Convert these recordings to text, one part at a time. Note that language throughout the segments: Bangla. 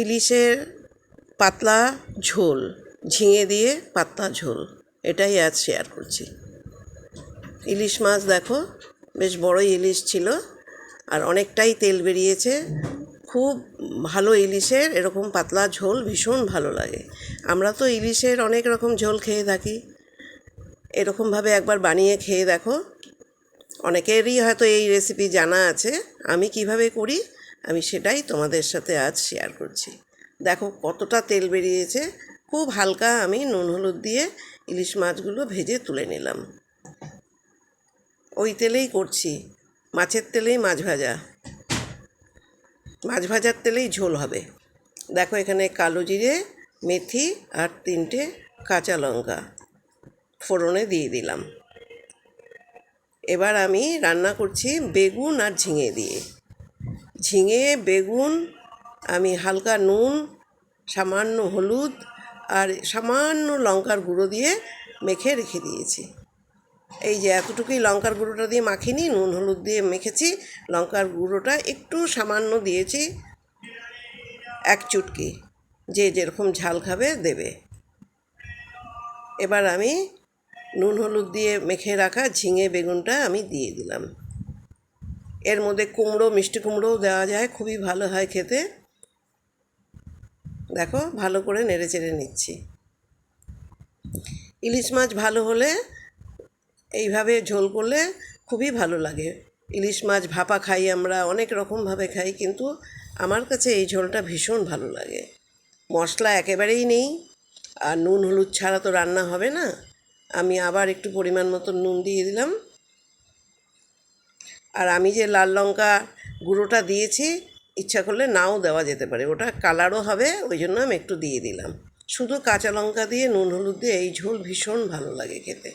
ইলিশের পাতলা ঝোল, ঝিঙে দিয়ে পাতলা ঝোল, এটাই আজ শেয়ার করছি। ইলিশ মাছ দেখো, বেশ বড়ই ইলিশ ছিল আর অনেকটাই তেল বেরিয়েছে। খুব ভালো ইলিশের এরকম পাতলা ঝোল ভীষণ ভালো লাগে। আমরা তো ইলিশের অনেক রকম ঝোল খেয়ে থাকি। এরকমভাবে একবার বানিয়ে খেয়ে দেখো। অনেকেরই হয়তো এই রেসিপি জানা আছে। আমি কীভাবে করি? আমি সেটাই তোমাদের সাথে আজ শেয়ার করছি। দেখো কতটা তেল বেরিয়েছে, খুব হালকা আমি নুন হলুদ দিয়ে ইলিশ মাছগুলো ভেজে তুলে নিলাম। ওই তেলেই করছি, মাছের তেলেই মাছ ভাজা। মাছ ভাজার তেলেই ঝোল হবে। দেখো এখানে কালো জিরে, মেথি আর তিনটে কাঁচা লঙ্কা ফোড়নে দিয়ে দিলাম। এবার আমি রান্না করছি বেগুন আর ঝিঙে দিয়ে। ঝিঙে, বেগুন, আমি হালকা নুন, সামান্য হলুদ আর সামান্য লঙ্কার গুঁড়ো দিয়ে মেখে রেখে দিয়েছি। এই যে এতটুকুই লঙ্কার গুঁড়োটা দিয়ে মাখিনি, নুন, হলুদ দিয়ে মেখেছি, লঙ্কার গুঁড়োটা একটু সামান্য দিয়েছি, এক চুটকি, যে যেরকম ঝাল খাবে দেবে। এবার আমি নুন, হলুদ দিয়ে মেখে রাখা ঝিঙে, বেগুনটা আমি দিয়ে দিলাম। এর মধ্যে কুমড়ো, মিষ্টি কুমড়োও দেওয়া যায়, খুবই ভালো হয় খেতে। দেখো, ভালো করে নেড়ে চেড়ে নিচ্ছি। ইলিশ মাছ ভালো হলে এইভাবে ঝোল করলে খুবই ভালো লাগে। ইলিশ মাছ ভাপা খাই আমরা, অনেক রকমভাবে খাই, কিন্তু আমার কাছে এই ঝোলটা ভীষণ ভালো লাগে। মশলা একেবারেই নেই, আর নুন, হলুদ ছাড়া তো রান্না হবে না। আমি আবার একটু পরিমাণ মতো নুন দিয়ে দিলাম। আর আমি যে লাল লঙ্কা গুঁড়োটা দিয়েছি, ইচ্ছা করলে নাও দেওয়া যেতে পারে। ওটা কালারও হবে, ওই জন্য আমি একটু দিয়ে দিলাম। শুধু কাঁচা লঙ্কা দিয়ে, নুন হলুদ দিয়ে এই ঝোল ভীষণ ভালো লাগে খেতে।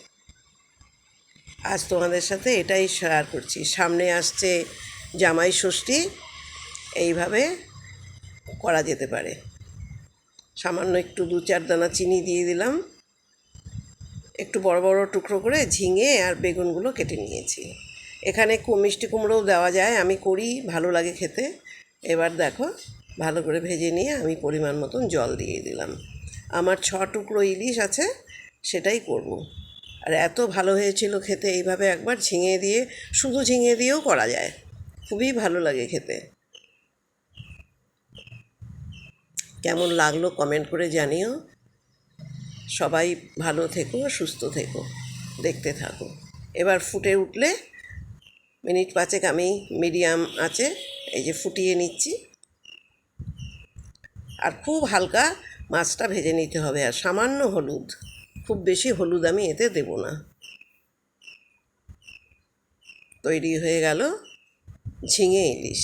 আজ তোমাদের সাথে এটাই শেয়ার করছি। সামনে আসছে জামাই ষষ্ঠী, এইভাবে করা যেতে পারে। সামান্য একটু দু চার দানা চিনি দিয়ে দিলাম। একটু বড় বড় টুকরো করে ঝিঙে আর বেগুনগুলো কেটে নিয়েছি। এখানে মিষ্টি কুমড়োও দেওয়া যায়, আমি করি, ভালো লাগে খেতে। এবার দেখো, ভালো করে ভেজে নিয়ে আমি পরিমাণ মতন জল দিয়ে দিলাম। আমার ছ টুকরো ইলিশ আছে, সেটাই করব। আর এত ভালো হয়েছিল খেতে, এইভাবে একবার ঝিঙে দিয়ে, শুধু ঝিঙে দিয়েও করা যায়। খুবই ভালো লাগে খেতে। কেমন লাগল কমেন্ট করে জানিও। সবাই ভালো থেকো, সুস্থ থেকো, দেখতে থাকো। এবার ফুটে উঠলে মিনিট পাঁচেক আমি মিডিয়াম আছে, এই যে ফুটিয়ে নিচ্ছি। আর খুব হালকা মাছটা ভেজে নিতে হবে, আর সামান্য হলুদ, খুব বেশি হলুদ আমি এতে দেব না। তৈরি হয়ে গেল ঝিঙে ইলিশ।